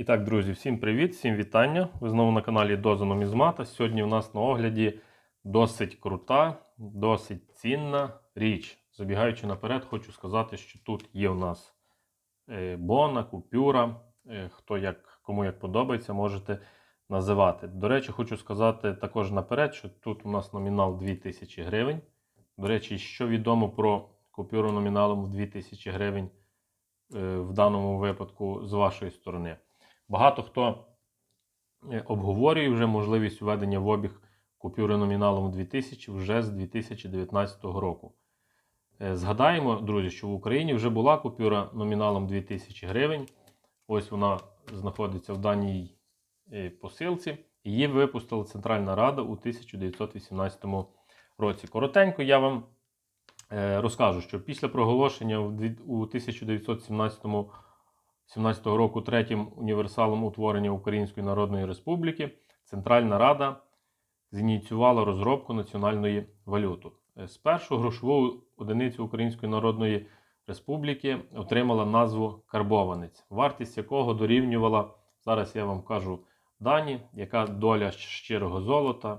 І так, друзі, всім привіт, всім вітання. Ви знову на каналі Доза Нумізмата. Сьогодні у нас на огляді досить крута, досить цінна річ. Забігаючи наперед, хочу сказати, що тут є у нас е, бона, купюра. Е, Хто як, кому як подобається, можете називати. До речі, хочу сказати також наперед, що тут у нас номінал 2000 гривень. До речі, що відомо про купюру номіналом в 2000 гривень е, в даному випадку з вашої сторони. Багато хто е, обговорює вже можливість введення в обіг купюри номіналом 2000 вже з 2019 року. Е, Згадаємо, друзі, що в Україні вже була купюра номіналом 2000 гривень. Ось вона знаходиться в даній е, посилці. Її випустила Центральна Рада у 1918 році. Коротенько я вам розкажу, що після проголошення у 1917 17 року третім універсалом утворення Української Народної Республіки Центральна Рада зініціювала розробку національної валюти. Е, Спершу грошову одиницю Української Народної Республіки отримала назву карбованець, вартість якого дорівнювала, зараз я вам кажу дані, яка доля щирого золота.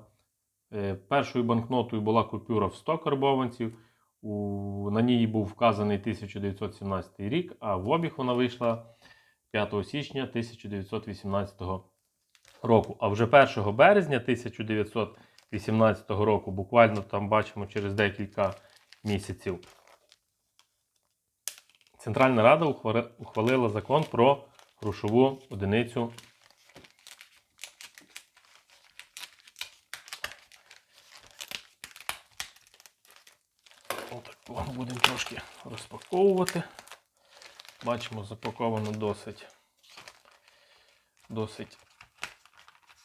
Е, Першою банкнотою була купюра в 100 карбованців. На ній був вказаний 1917 рік, а в обіг вона вийшла 5 січня 1918 року. А вже 1 березня 1918 року, буквально там бачимо через декілька місяців, Центральна Рада ухвалила закон про грошову одиницю. Будемо трошки розпаковувати. Бачимо, запаковано досить. Досить.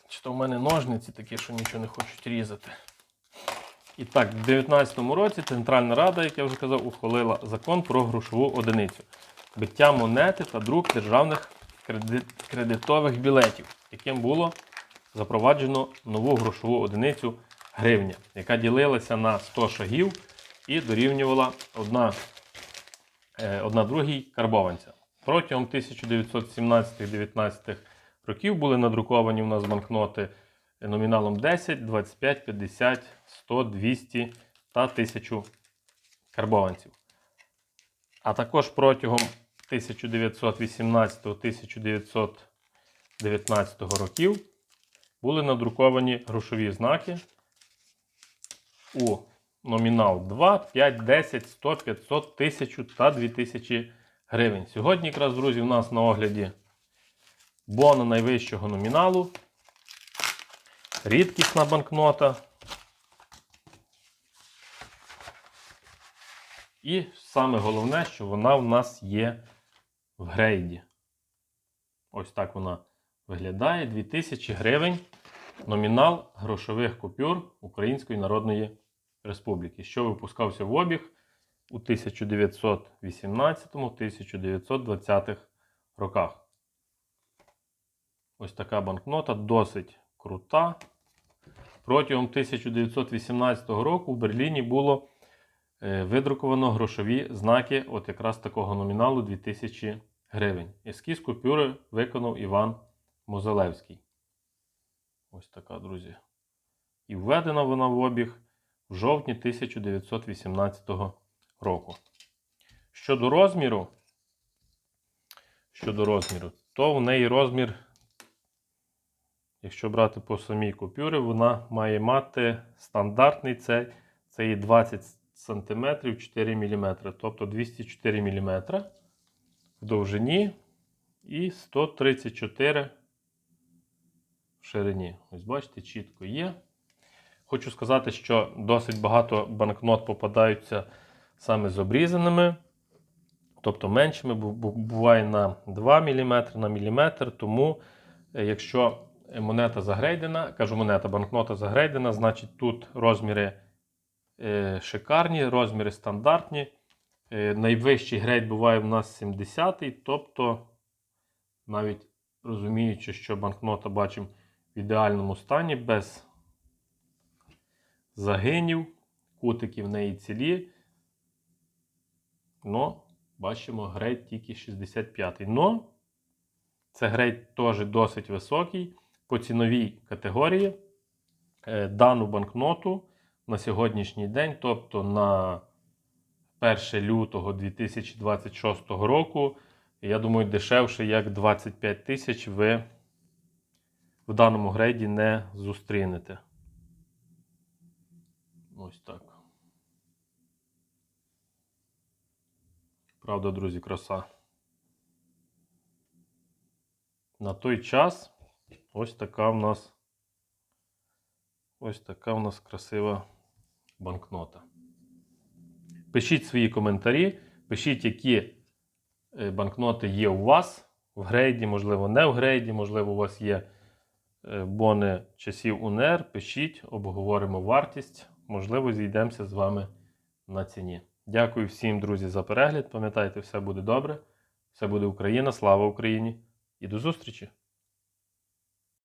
Чи то в мене ножниці такі, що нічого не хочуть різати. І так, в 2019 році Центральна Рада, як я вже казав, ухвалила закон про грошову одиницю. Биття монети та друк державних кредитових білетів, яким було запроваджено нову грошову одиницю гривня, яка ділилася на 100 шагів і дорівнювала одна одна другій карбованця. Протягом 1917-19 років були надруковані у нас банкноти номіналом 10, 25, 50, 100, 200 та 1000 карбованців. А також протягом 1918-1919 років були надруковані грошові знаки у номінал 2, 5, 10, 100, 500, 1000 та 2000 гривень. Сьогодні, якраз, друзі, у нас на огляді бона найвищого номіналу. Рідкісна банкнота. І саме головне, що вона в нас є в грейді. Ось так вона виглядає. 2000 гривень. Номінал грошових купюр Української Народної Республіки, що випускався в обіг у 1918-1920 роках. Ось така банкнота досить крута. Протягом 1918 року в Берліні було е, видруковано грошові знаки от якраз такого номіналу 2000 гривень. Ескіз купюри виконав Іван Мозалевський. Ось така, друзі. І введена вона в обіг в жовтні 1918 року. Щодо розміру, щодо розміру, то в неї розмір, якщо брати по самій купюрі, вона має мати стандартний це, це є 20 см 4 мм, тобто 204 мм в довжині і 134 в ширині. Ось бачите, чітко є. Хочу сказати, що досить багато банкнот попадаються саме з обрізаними, тобто меншими, бу- бу- буває на 2 мм, на міліметр. Тому, е, якщо монета загрейдена, кажу монета, банкнота загрейдена, значить тут розміри е, шикарні, розміри стандартні. Е, найвищий грейд буває в нас 70-й, тобто, навіть розуміючи, що банкнота бачимо в ідеальному стані, без загинів, кутики в неї цілі. Ну, бачимо, грейд тільки 65-й. Но Це грейд теж досить високий. По ціновій категорії е, дану банкноту на сьогоднішній день, тобто на 1 лютого 2026 року, я думаю, дешевше як 25 тисяч ви в даному грейді не зустрінете. Ось так. Правда, друзі, краса. На той час ось така в нас ось така в нас красива банкнота. Пишіть свої коментарі, пишіть, які е, банкноти є у вас в грейді, можливо, не в грейді, можливо, у вас є е, бони часів УНР. Пишіть, обговоримо вартість. Можливо, зійдемося з вами на ціні. Дякую всім, друзі, за перегляд. Пам'ятайте, все буде добре, все буде Україна, слава Україні і до зустрічі!